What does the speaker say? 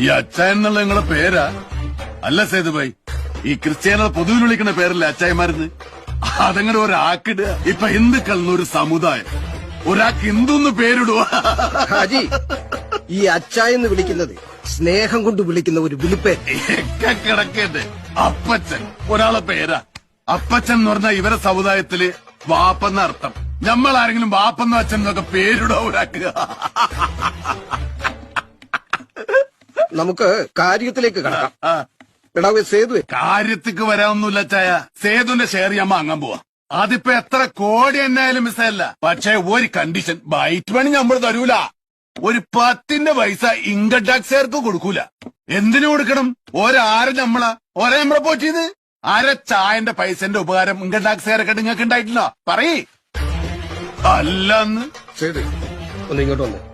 ഈ അച്ച എന്നുള്ള നിങ്ങളെ പേരാ? അല്ല സേതുഭായ് ഈ ക്രിസ്ത്യാനികൾ പൊതുവിൽ വിളിക്കുന്ന പേരല്ലേ അച്ചായന്മാരുന്ന്? അതങ്ങനെ ഒരാക്കിട ഇപ്പൊ ഹിന്ദുക്കൾ എന്നൊരു സമുദായം. ഒരാൾക്ക് ഹിന്ദുന്ന് പേരിടുക. ഹാജി ഈ അച്ചായെന്ന് വിളിക്കുന്നത് സ്നേഹം കൊണ്ട് വിളിക്കുന്ന ഒരു വിളിപ്പേ. കിടക്കേണ്ടേ അപ്പച്ചൻ ഒരാളെ പേരാ. അപ്പച്ചൻ എന്ന് പറഞ്ഞ ഇവരെ സമുദായത്തിൽ വാപ്പെന്ന അർത്ഥം. നമ്മൾ ആരെങ്കിലും വാപ്പെന്നോ അച്ഛൻ എന്നൊക്കെ പേരിടുക ഒരാക്കുക നമുക്ക് കാര്യത്തിലേക്ക് കടക്കാം. എടാ എടാവേ സേതുവേ. കാര്യത്തിക്ക് വരാമൊന്നുമില്ല ചായ സേതുന്റെ ഷെയർ ഞാൻ വാങ്ങാൻ പോവാ. അതിപ്പോ എത്ര കോടി എന്നായാലും മിസ്സല്ല പക്ഷേ ഒരു കണ്ടീഷൻ ബൈറ്റ് പണി നമ്മൾ തരൂല. ഒരു പത്തിന്റെ പൈസ ഇൻകം ടാക്സുകാർക്ക് കൊടുക്കൂല. എന്തിനു കൊടുക്കണം? ഒരാരെ നമ്മളാ ഒരേ നമ്മളെ പോറ്റിയത് അര ചായന്റെ പൈസന്റെ ഉപകാരം ഇൻകം ടാക്സുകാരൊക്കെ നിങ്ങൾക്ക് ഉണ്ടായിട്ടില്ല പറയേ. അല്ലെന്ന്. സേതു ഒന്ന് ഇങ്ങോട്ട് വന്ന്.